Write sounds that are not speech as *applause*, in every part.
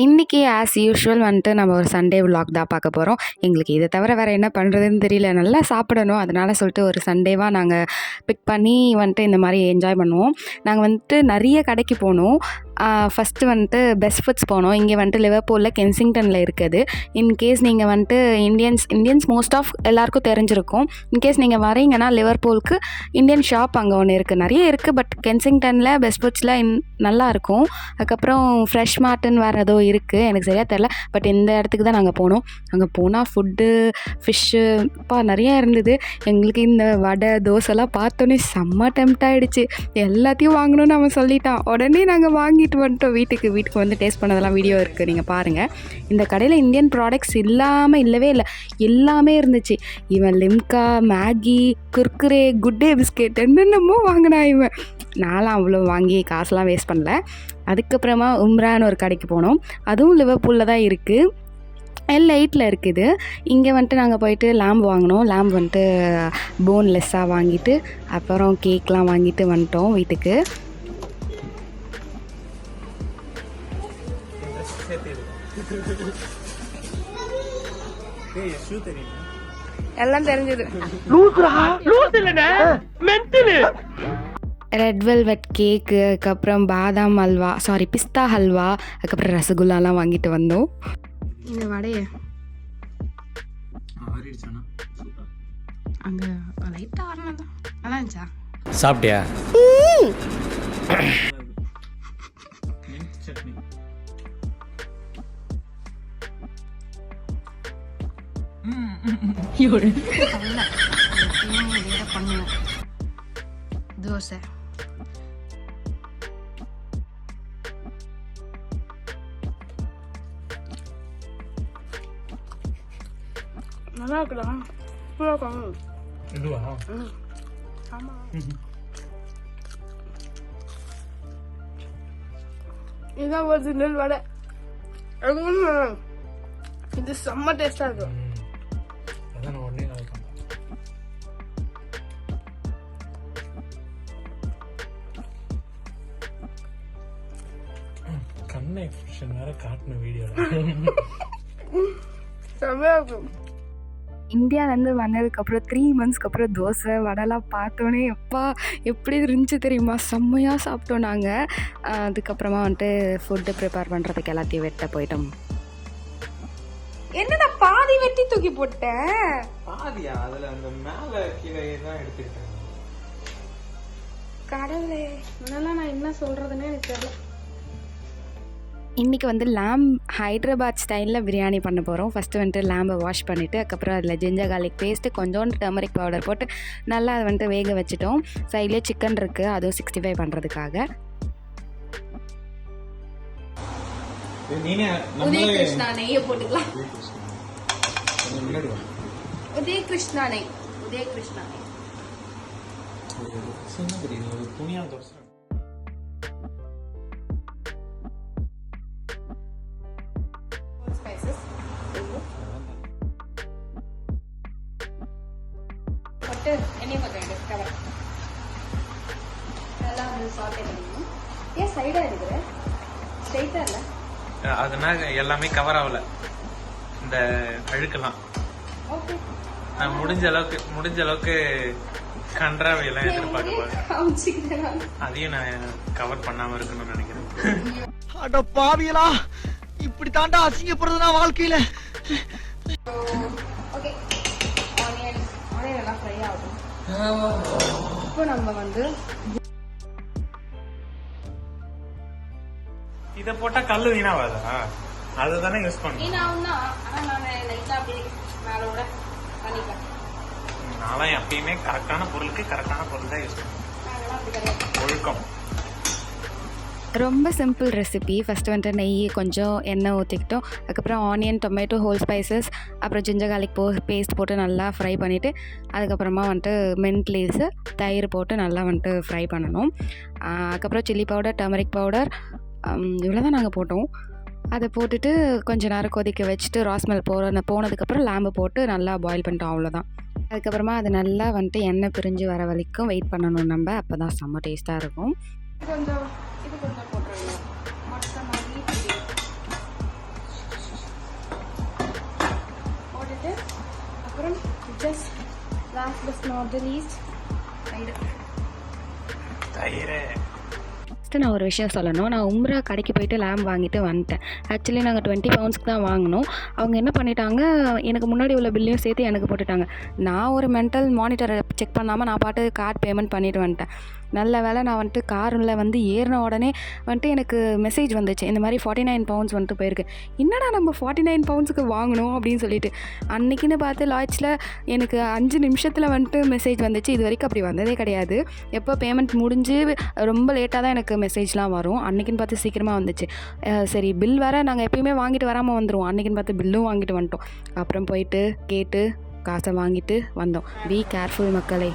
இன்றைக்கி as usual வந்துட்டு நம்ம ஒரு சண்டே விலாக் தான் பார்க்க போகிறோம் எங்களுக்கு இதை தவிர வேறு என்ன பண்ணுறதுன்னு தெரியல. நல்லா சாப்பிடணும். அதனால சொல்லிட்டு ஒரு சண்டேவாக நாங்கள் பிக் பண்ணி வந்துட்டு இந்த மாதிரி என்ஜாய் பண்ணுவோம். நாங்கள் வந்துட்டு நிறைய கடைக்கு போனோம். ஃபஸ்ட்டு வந்துட்டு பெஸ்ட் ஃபுட்ஸ் போனோம். இங்கே வந்துட்டு லிவர்பூலில் கென்சிங்டனில் இருக்குது. இன்கேஸ் நீங்கள் வந்துட்டு இந்தியன்ஸ் இந்தியன்ஸ் மோஸ்ட் ஆஃப் எல்லாருக்கும் தெரிஞ்சிருக்கும். இன்கேஸ் நீங்கள் வரீங்கன்னா லிவர்பூலுக்கு இந்தியன் ஷாப் அங்கே ஒன்று இருக்குது நிறைய இருக்குது பட் கென்சிங்டனில் பெஸ்ட் ஃபுட்ஸில் இன் நல்லாயிருக்கும் அதுக்கப்புறம் ஃப்ரெஷ் மார்ட்டுன்னு வேறு ஏதோ இருக்குது எனக்கு சரியாக தெரில பட் இந்த இடத்துக்கு தான் நாங்கள் போனோம். அங்கே போனால் ஃபுட்டு ஃபிஷ்ஷு அப்பா நிறையா இருந்தது. எங்களுக்கு இந்த வடை தோசைலாம் பார்த்தோன்னே செம்ம டெம்ட் ஆகிடுச்சு எல்லாத்தையும் வாங்கணும்னு அவன் சொல்லிட்டான். உடனே நாங்கள் வாங்கி வாங்கிட்டு வந்துட்டோம் வீட்டுக்கு வீட்டுக்கு வந்து டேஸ்ட் பண்ணதெல்லாம் வீடியோ இருக்குது நீங்கள் பாருங்கள் இந்த கடையில் இந்தியன் ப்ராடக்ட்ஸ் இல்லாமல் இல்லவே இல்லை. எல்லாமே இருந்துச்சு. இவன் Limca Maggi Kurkure good day biscuit என்னென்னமோ வாங்கினா இவன். நானும் அவ்வளோ வாங்கி காசுலாம் வேஸ்ட் பண்ணல. அதுக்கப்புறமா உம்ரான்னு ஒரு கடைக்கு போனோம். அதுவும் லிவர்பூலில் தான் இருக்குது எல் எயிட்டில் இருக்குது இங்கே வந்துட்டு நாங்கள் போயிட்டு லேம்ப் வாங்கினோம். லேம்ப் வந்துட்டு போன்லெஸ்ஸாக வாங்கிட்டு அப்புறம் கேக்லாம் வாங்கிட்டு வந்துட்டோம் வீட்டுக்கு. எல்லாம் தெரிஞ்சது. ரெட் வெல்வெட் கேக்கு அதுக்கப்புறம் பாதாம் அல்வா சாரி பிஸ்தா ஹல்வா அதுக்கப்புறம் ரசகுல்லாலாம் வாங்கிட்டு வந்தோம். இந்த வடையை. அங்கே லைட்டாக வரணும் நல்லா இருந்துச்சா? சாப்பிட்டியா? பண்ணணும் தோசை. நல்லா இருக்குடா சூப்பராக இதுவா ஆமாம் இதான் ஒரிஜினல் வடை. இது செம்ம டேஸ்டாக இருக்கும் கண்ணை எக்ஸ்பிரஷன் வேற காட்டின *laughs* இருக்கும். இந்தியாவிலேருந்து வந்ததுக்கப்புறம் த்ரீ மந்த்ஸ்க்கு அப்புறம் தோசை வடைலாம் பார்த்தோன்னே எப்பா எப்படி இருந்துச்சு தெரியுமா? செம்மையாக சாப்பிட்டோம் நாங்கள் அதுக்கப்புறமா வந்துட்டு ஃபுட்டு ப்ரிப்பேர் பண்ணுறதுக்கு எல்லாத்தையும் வெட்ட போயிட்டோம். என்னடா பாதி வெட்டி தூக்கி போட்டேன்? பாதியா? அதுல அந்த மேல கீழே தான் எடுத்துக்கிட்டேன். கடவுளே. இதெல்லாம் நான் என்ன சொல்கிறதுன்னு எனக்கு தெரியல. இன்றைக்கி வந்து லேம்ப் ஹைதராபாத் ஸ்டைலில் பிரியாணி பண்ண போகிறோம் ஃபஸ்ட்டு வந்துட்டு லேம்பை வாஷ் பண்ணிவிட்டு அதுக்கப்புறம் அதில் ஜிஞ்சர் garlic பேஸ்ட்டு கொஞ்சோண்டு டர்மரிக் பவுடர் போட்டு நல்லா அதை வந்துட்டு வேக வச்சுட்டோம். சைட்லேயே சிக்கன் இருக்குது அதுவும் சிக்ஸ்டி ஃபைவ் பண்ணுறதுக்காக நீனே உதய நம்மளே கிருஷ்ணா நெய்யை போட்டுக்கலாம். நெய். நெய். துணியா தோசை. போட்டு எண்ணெய் கொஞ்சம் எடு கவர் நல்லா வந்து சாட்டை பண்ணிக்கணும் ஏன் சைடாக இருக்கிற ஸ்ட்ரைட்டாக இல்லை? அதனால எல்லாமே கவர் ஆகல. இந்த அழுக்கெல்லாம் ஓகே நான் முடிஞ்ச அளவுக்கு முடிஞ்ச அளவுக்கு கன்றாவை எல்லாம் எதிர்பார்க்க அதையும் நான் கவர் பண்ணாம இருக்கணும்னு நினைக்கிறேன். அட பாவியலா இப்படி தாண்டா அசிங்கப்படுறது நான் வாழ்க்கையில. ஓகே ஆனியன் ஆனியன் எல்லாம் ஃப்ரை ஆகும். இப்போ நம்ம வந்து இத போட்டா கல்லு வீணாவாதா? அதுதானே யூஸ் பண்ணும் மீனாவும் தான் ஆனால் நான் லைட்டாக அப்படியே மேலோட பண்ணிப்பேன். நான்லாம் எப்பயுமே கரெக்டான பொருளுக்கு கரெக்டான பொருள் தான் யூஸ் பண்ணுவேன். ஒழுக்கம். ரொம்ப சிம்பிள் ரெசிபி ஃபஸ்ட்டு வந்துட்டு நெய் கொஞ்சம் எண்ணெய் ஊற்றிக்கிட்டோம் அதுக்கப்புறம் ஆனியன் டொமேட்டோ ஹோல் ஸ்பைசஸ் அப்புறம் ஜிஞ்சர் காலிக் போ பேஸ்ட் போட்டு நல்லா ஃப்ரை பண்ணிவிட்டு அதுக்கப்புறமா வந்துட்டு மென்ட் லீவ்ஸு தயிர் போட்டு நல்லா வந்துட்டு ஃப்ரை பண்ணணும். அதுக்கப்புறம் சில்லி பவுடர் டர்மரிக் பவுடர் இவ்வளோ தான் நாங்கள் போட்டோம். அதை போட்டுட்டு கொஞ்ச நேரம் கொதிக்க வச்சுட்டு ராஸ்மெல் போன போனதுக்கப்புறம் லேம்பு போட்டு நல்லா பாயில் பண்ணிட்டோம் அவ்வளோதான் அதுக்கப்புறமா அது நல்லா வந்துட்டு எண்ணெய் பிரிஞ்சு வர வரைக்கும் வெயிட் பண்ணணும் நம்ம. அப்போ தான் செம்ம டேஸ்ட்டாக இருக்கும். கொஞ்சம் இதுக்குள்ளே நான் ஒரு விஷயம் சொல்லணும். நான் உம்ரா கடைக்கு போயிட்டு லேம்ப் வாங்கிட்டு வந்துட்டேன். ஆக்சுவலி நாங்கள் டுவெண்ட்டி பவுண்ட்ஸ்க்கு தான் வாங்கினோம். அவங்க என்ன பண்ணிட்டாங்க? எனக்கு முன்னாடி உள்ள பில்லையும் சேர்த்து எனக்கு போட்டுட்டாங்க. நான் ஒரு மென்டல் மானிட்டரை செக் பண்ணாமல் நான் பாட்டு கார்டு பேமெண்ட் பண்ணிட்டு வந்துட்டேன். நல்ல வேளை நான் வந்துட்டு காரில் வந்து ஏறின உடனே வந்துட்டு எனக்கு மெசேஜ் வந்துச்சு. இந்த மாதிரி ஃபார்ட்டி நைன் பவுண்ட்ஸ் வந்துட்டு போயிருக்கு. என்னடா நம்ம ஃபார்ட்டி நைன் பவுண்ட்ஸுக்கு வாங்கணும் அப்படின்னு சொல்லிட்டு. அன்றைக்கின்னு பார்த்து லாட்ஜில் எனக்கு அஞ்சு நிமிஷத்தில் வந்துட்டு மெசேஜ் வந்துச்சு. இது வரைக்கும் அப்படி வந்ததே கிடையாது. எப்போ பேமெண்ட் முடிஞ்சு ரொம்ப லேட்டாக தான் எனக்கு மெசேஜ்லாம் வரும். அன்றைக்கின்னு பார்த்து சீக்கிரமாக வந்துச்சு. சரி பில் வேறு நாங்கள் எப்பயுமே வாங்கிட்டு வராமல் வந்துடுவோம் அன்றைக்கின்னு பார்த்து பில்லும் வாங்கிட்டு வந்துட்டோம். அப்புறம் போயிட்டு கேட்டு காசை வாங்கிட்டு வந்தோம். பி கேர்ஃபுல் மக்களே.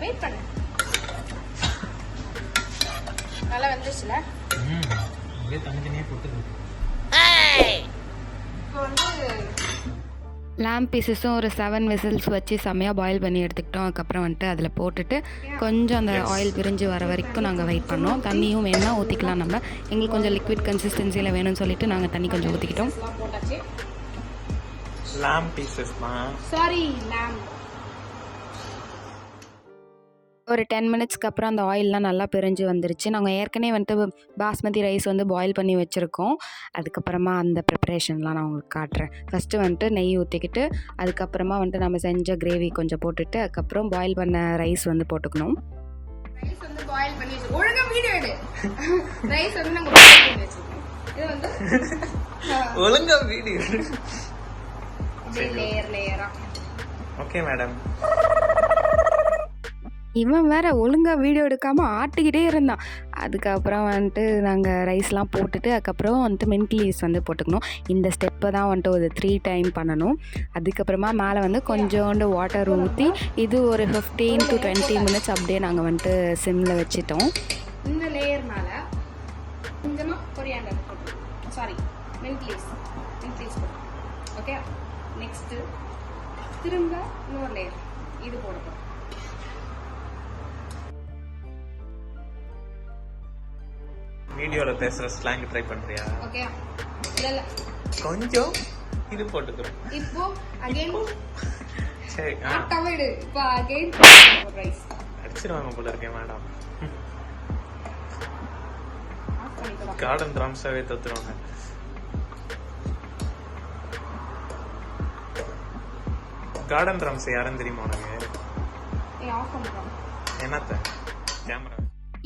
வெயிட் பண்ணு. நல்லா வந்துருச்சுல? ம் அப்படியே தனித்தனியாக போட்டுது இப்போ வந்து லேம்ப் பீசஸும் ஒரு செவன் விசில்ஸ் வச்சு செம்மையாக பாயில் பண்ணி எடுத்துக்கிட்டோம். அதுக்கப்புறம் வந்துட்டு அதில் போட்டுட்டு கொஞ்சம் அந்த ஆயில் பிரிஞ்சு வர வரைக்கும் நாங்கள் வெயிட் பண்ணோம். தண்ணியும் வேணா ஊற்றிக்கலாம் நம்ம. எங்களுக்கு கொஞ்சம் லிக்விட் கன்சிஸ்டன்சியில் வேணும்னு சொல்லிட்டு நாங்கள் தண்ணி கொஞ்சம் ஊற்றிக்கிட்டோம் பீசஸ் தான் சாரி லேம் ஒரு டென் மினிட்ஸ்க்கு அப்புறம் அந்த ஆயிலெலாம் நல்லா பிரிஞ்சு வந்துருச்சு. நாங்கள் ஏற்கனவே வந்துட்டு பாஸ்மதி ரைஸ் வந்து பாயில் பண்ணி வச்சுருக்கோம். அதுக்கப்புறமா அந்த ப்ரிப்பரேஷன்லாம் நான் உங்களுக்கு காட்டுறேன். ஃபஸ்ட்டு வந்துட்டு நெய் ஊற்றிக்கிட்டு அதுக்கப்புறமா வந்துட்டு நம்ம செஞ்ச கிரேவி கொஞ்சம் போட்டுட்டு அதுக்கப்புறம் பாயில் பண்ண ரைஸ் வந்து போட்டுக்கணும். ரைஸ் வந்து பாயில் பண்ணி வச்சு ஒழுங்கா வீடியோ எடு. *laughs* ரைஸ் வந்து நாங்க பாயில் பண்ணி வச்சிருக்கோம் இது வந்து *laughs* ஒழுங்கா வீடியோ அப்படியே லேயர் லேயரா ஓகே மேடம் இவன் வேற ஒழுங்காக வீடியோ எடுக்காமல் ஆட்டிக்கிட்டே இருந்தான். அதுக்கப்புறம் வந்துட்டு நாங்கள் ரைஸ்லாம் போட்டுட்டு அதுக்கப்புறம் வந்துட்டு மின்ட் லீவ்ஸ் வந்து போட்டுக்கணும். இந்த ஸ்டெப்பை தான் வந்துட்டு ஒரு த்ரீ டைம் பண்ணணும். அதுக்கப்புறமா மேலே வந்து கொஞ்சோண்டு வாட்டர் ஊற்றி இது ஒரு ஃபிஃப்டீன் டு டுவெண்ட்டி மினிட்ஸ் அப்படியே நாங்கள் வந்துட்டு சிம்மில் வச்சிட்டோம். இந்த லேயர் மேல கொஞ்சமா கொரியாண்டர் போட்டு சாரி லீவ்ஸ் போட்டு ஓகே நெக்ஸ்ட் திரும்ப இன்னொரு லேயர் இது போட போறோம் வீடியோவில் பேசுகிற ஸ்லாங் ட்ரை பண்ணுறியா ஓகே இல்ல இல்ல கொஞ்சம் இது போட்டுக்கிறோம். இப்போ அகைன் சரி ஆட்டமிடு இப்போ அகைன் ரைஸ் அடிச்சிருவாங்க போல இருக்கேன் மேடம் கார்டன் ராம்ஸாவே தத்துருவாங்க. கார்டன் ராம்ஸ் யாருன்னு தெரியுமா உனக்கு? என்னத்த? கேமரா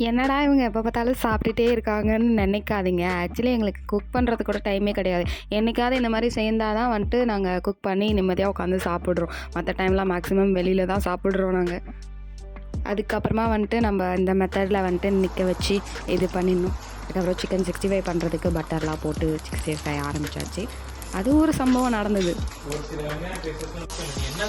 என்னடா இவங்க எப்போ பார்த்தாலும் சாப்பிட்டுட்டே இருக்காங்கன்னு நினைக்காதீங்க. ஆக்சுவலி எங்களுக்கு குக் பண்ணுறது கூட டைமே கிடையாது. என்னைக்காவது இந்த மாதிரி சேர்ந்தால் தான் வந்துட்டு நாங்கள் குக் பண்ணி நிம்மதியாக உட்காந்து சாப்பிட்றோம். மற்ற டைம்லாம் மேக்ஸிமம் வெளியில் தான் சாப்பிட்றோம் நாங்கள் அதுக்கப்புறமா வந்துட்டு நம்ம இந்த மெத்தடில் வந்துட்டு நிற்க வச்சு இது பண்ணிடணும். அதுக்கப்புறம் சிக்கன் சிக்ஸ்டி ஃபைவ் பண்ணுறதுக்கு பட்டர்லாம் போட்டு சிக்ஸ்டி ஃபைவ் ஆரம்பிச்சாச்சு. அது ஒரு சம்பவம் நடந்தது. ஒரு சில வெங்காயம் பேசுறது என்ன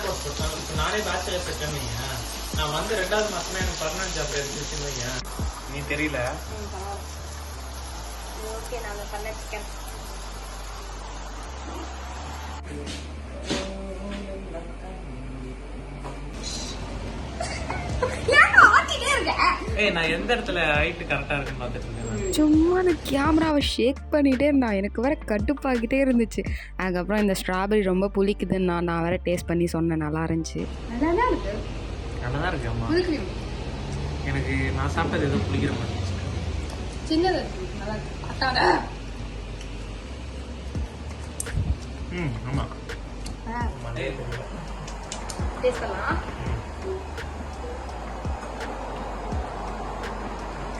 நான் எந்த இடத்துல ஹைட் கரெக்டா இருக்குன்னு பார்த்துட்டு இருக்கேன் சும்மா அந்த கேமராவை ஷேக் பண்ணிகிட்டே இருந்தான் எனக்கு வேற கடுப்பாகிட்டே இருந்துச்சு. அதுக்கப்புறம் இந்த ஸ்ட்ராபெரி ரொம்ப புளிக்குதுன்னு நான் நான் வேற டேஸ்ட் பண்ணி சொன்னேன் நல்லா இருந்துச்சு. நல்லா தான் இருக்கு. நல்லா தான் இருக்கு அம்மா. புதுக்கிளியும் எனக்கு நான் சாப்பிட்டது ஏதோ புளிக்கிற மாதிரி இருந்துச்சு. சின்னது நல்லா இருக்கு. ம் ஆமா. மண்டே தெரியல டேஸ்ட் பண்ணலாம்.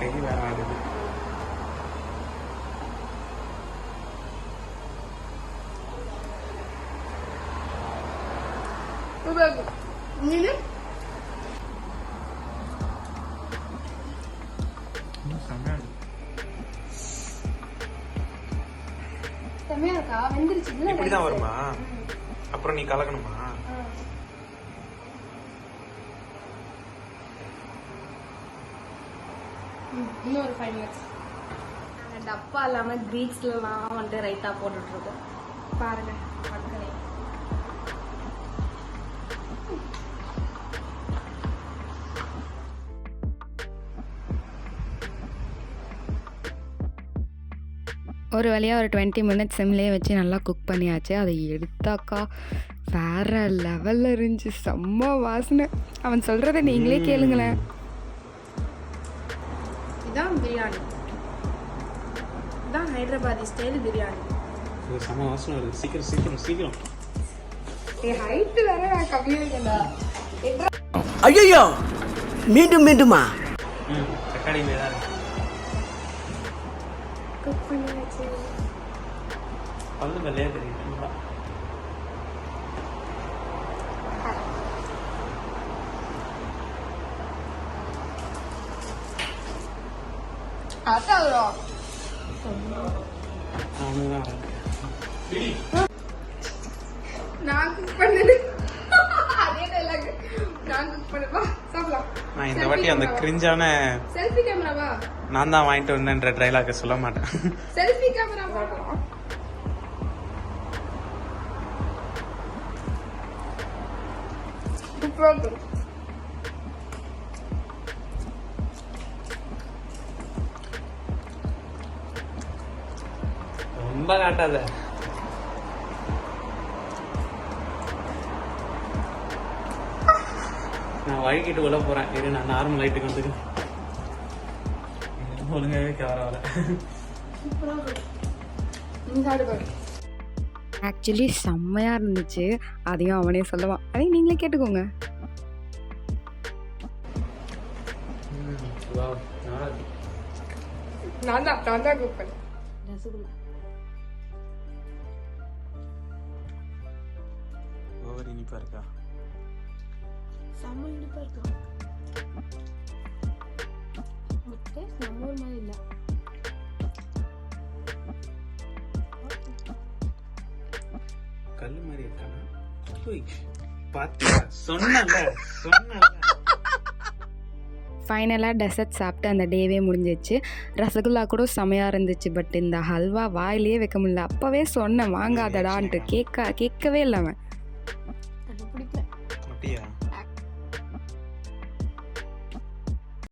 கை வேற ஆகுது நீனு இப்படிதான் வருமா அப்புறம் நீ கலக்கணுமா இன்னொரு ஃபைவ் மினிட்ஸ் நாங்கள் டப்பா இல்லாமல் கிரீக்ஸ்லாம் வந்துட்டு ரைத்தா போட்டுட்ருக்கோம். பாருங்க மக்களே. ஒரு வழியாக ஒரு டுவெண்ட்டி மினிட்ஸ் சிம்லேயே வச்சு நல்லா குக் பண்ணியாச்சு. அதை எடுத்தாக்கா வேற லெவலில் இருந்துச்சு. செம்ம வாசனை. அவன் சொல்கிறத நீங்களே கேளுங்களேன். இதான் பிரியாணி. இதான் ஹைதராபாதி ஸ்டைல் பிரியாணி. இது செம வாசனை வருது. சீக்கிரம் சீக்கிரம் சீக்கிரம். என் ஹைட்டு வேற நான் கம்மியாகண்டா ஐயோ மீண்டும் மீண்டுமா? தக்காளி இருக்கு. குக் பண்ணியாச்சு. பல்லு வெள்ளையா தெரியுது. நான் குக் பண்ணது. அதே டைலாக் நான் குக் பண்ணவா சாப்பிடலாம். நான் இந்த வாட்டி அந்த கிரிஞ்சான செல்ஃபி கேமராவா நான் தான் வாங்கிட்டு வந்தேன்ற ட்ரைலாக சொல்ல மாட்டேன். செல்ஃபி கேமரா பார்க்கலாம் சூப்பராக ரொம்ப காட்டாத நான் வழுக்கிட்டு உள்ள போறேன். இரு நான் நார்மல் லைட்டுக்கு வந்துக்கிறேன் ஒழுங்காவே கேமரா வர நீ சாப்பிடு ஆக்சுவலி செம்மையாக இருந்துச்சு. அதையும் அவனே சொல்லுவான். அதையும் நீங்களே கேட்டுக்கோங்க. நான் தான் நான் தான் குக் இனிப்பா இருக்கா? செம்ம இனிப்பா இருக்கா? முட்டை நம்ம ஊர் மாதிரி இல்லை. கல் மாதிரி இருக்கானா? உய், பாத்தியா? சொன்னல சொன்னல ஃபைனலாக டெசர்ட் சாப்பிட்டு அந்த டேவே முடிஞ்சிச்சு. ரசகுல்லா கூட செமையாக இருந்துச்சு பட் இந்த ஹல்வா வாயிலே வைக்க முடியல. அப்போவே சொன்னேன் வாங்காதடான்ட்டு. கேட்க கேட்கவே இல்லை அவன்.